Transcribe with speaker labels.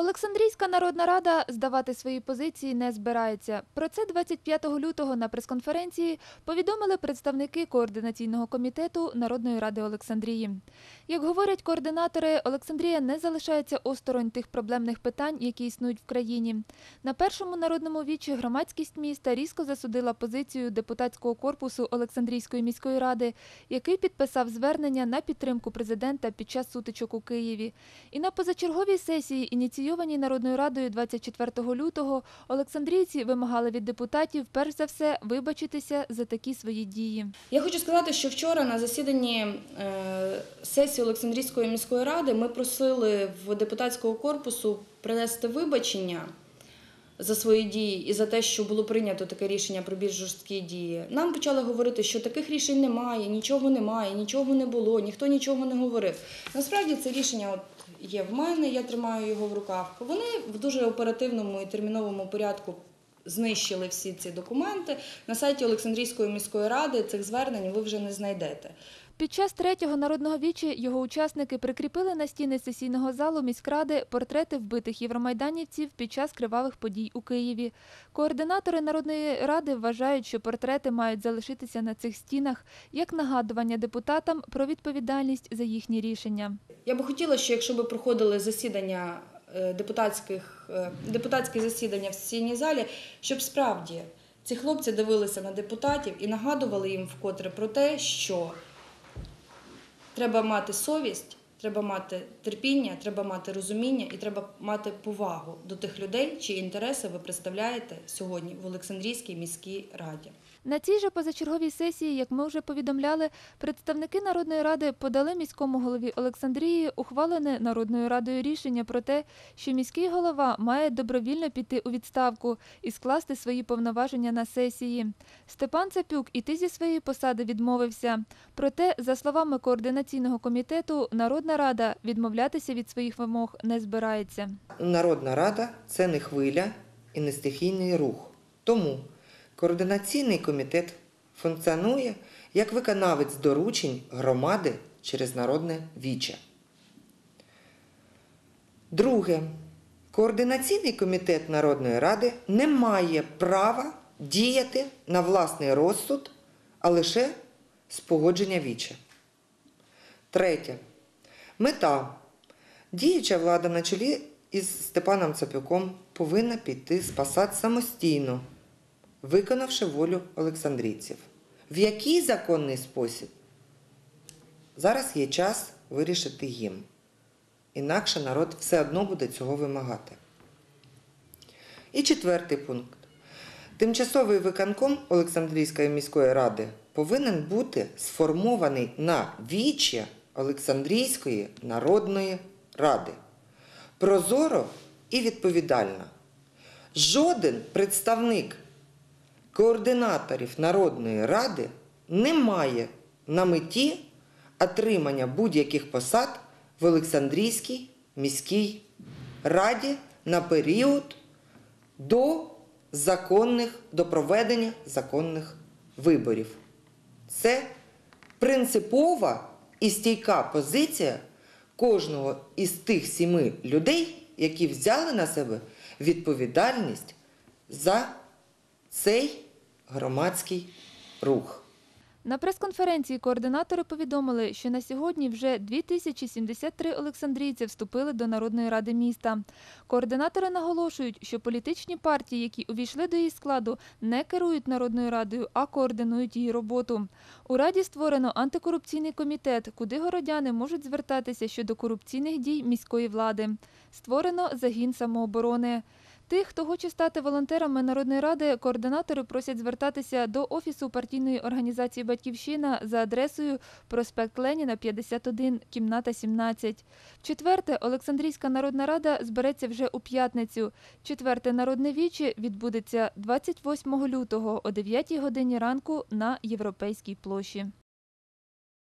Speaker 1: Олександрійська народна рада здавати свої позиції не збирається. Про це 25 лютого на прес-конференції повідомили представники координаційного комітету Народної ради Олександрії. Як говорять координатори, Олександрія не залишається осторонь тих проблемних питань, які існують в країні. На першому народному вічі громадськість міста різко засудила позицію депутатського корпусу Олександрійської міської ради, який підписав звернення на підтримку президента під час сутичок у Києві. І на позачерговій сесії, ініційованій Народною радою 24 лютого, Олександрійці вимагали від депутатів перш за все вибачитися за такі свої дії.
Speaker 2: Я хочу сказати, що вчора на засіданні е, сесії Олександрійської міської ради ми просили в депутатського корпусу принести вибачення за свої дії і за те, що було прийнято таке рішення про більш жорсткі дії. Нам почали говорити, що таких рішень немає, нічого немає, нічого не було, ніхто нічого не говорив. Насправді це рішення от є в мене, я тримаю його в руках. Вони в дуже оперативному і терміновому порядку знищили всі ці документи. На сайті Олександрійської міської ради цих звернень ви вже не знайдете.
Speaker 1: Під час третього народного вічі його учасники прикріпили на стіни сесійного залу міськради портрети вбитих євромайданівців під час кривавих подій у Києві. Координатори народної ради вважають, що портрети мають залишитися на цих стінах як нагадування депутатам про відповідальність за їхні рішення.
Speaker 2: Я би хотіла, що якщо би проходили засідання е, депутатських е, депутатські засідання в сесійній залі, щоб справді ці хлопці дивилися на депутатів і нагадували їм вкотре про те, що треба мати совість, треба мати терпіння, треба мати розуміння і треба мати повагу до тих людей, чиї інтереси ви представляєте сьогодні в Олександрійській міській раді.
Speaker 1: На цій же позачерговій сесії, як ми вже повідомляли, представники Народної ради подали міському голові Олександрії ухвалене Народною радою рішення про те, що міський голова має добровільно піти у відставку і скласти свої повноваження на сесії. Степан Цапюк іти зі своєї посади відмовився. Проте, за словами координаційного комітету, Народна рада відмовлятися від своїх вимог не збирається.
Speaker 3: Народна рада це не хвиля і не стихійний рух. Тому координаційний комітет функціонує як виконавець доручень громади через народне віче. Друге. Координаційний комітет Народної ради не має права діяти на власний розсуд, а лише з погодження віче. Третє. Мета. Діюча влада на чолі із Степаном Цапюком повинна піти з посад самостійно, виконавши волю олександрійців. В який законний спосіб? Зараз є час вирішити їм. Інакше народ все одно буде цього вимагати. І четвертий пункт. Тимчасовий виконком Олександрійської міської ради повинен бути сформований на вічі Олександрійської народної ради. Прозоро і відповідально. Жоден представник координаторів Народної ради не має на меті отримання будь-яких посад в Олександрійській міській раді на період до законних, до проведення законних виборів. Це принципова і стійка позиція кожного із тих сіми людей, які взяли на себе відповідальність за цей громадський рух.
Speaker 1: На прес-конференції координатори повідомили, що на сьогодні вже 2073 олександрійці вступили до Народної ради міста. Координатори наголошують, що політичні партії, які увійшли до її складу, не керують Народною радою, а координують її роботу. У раді створено антикорупційний комітет, куди городяни можуть звертатися щодо корупційних дій міської влади. Створено загін самооборони. Тих, хто хоче стати волонтерами Народної ради, координатори просять звертатися до Офісу партійної організації Батьківщина за адресою проспект Леніна, 51, кімната 17. Четверте, Олександрійська народна рада збереться вже у п'ятницю. Четверте народне віче відбудеться 28 лютого о 9 годині ранку на Європейській площі.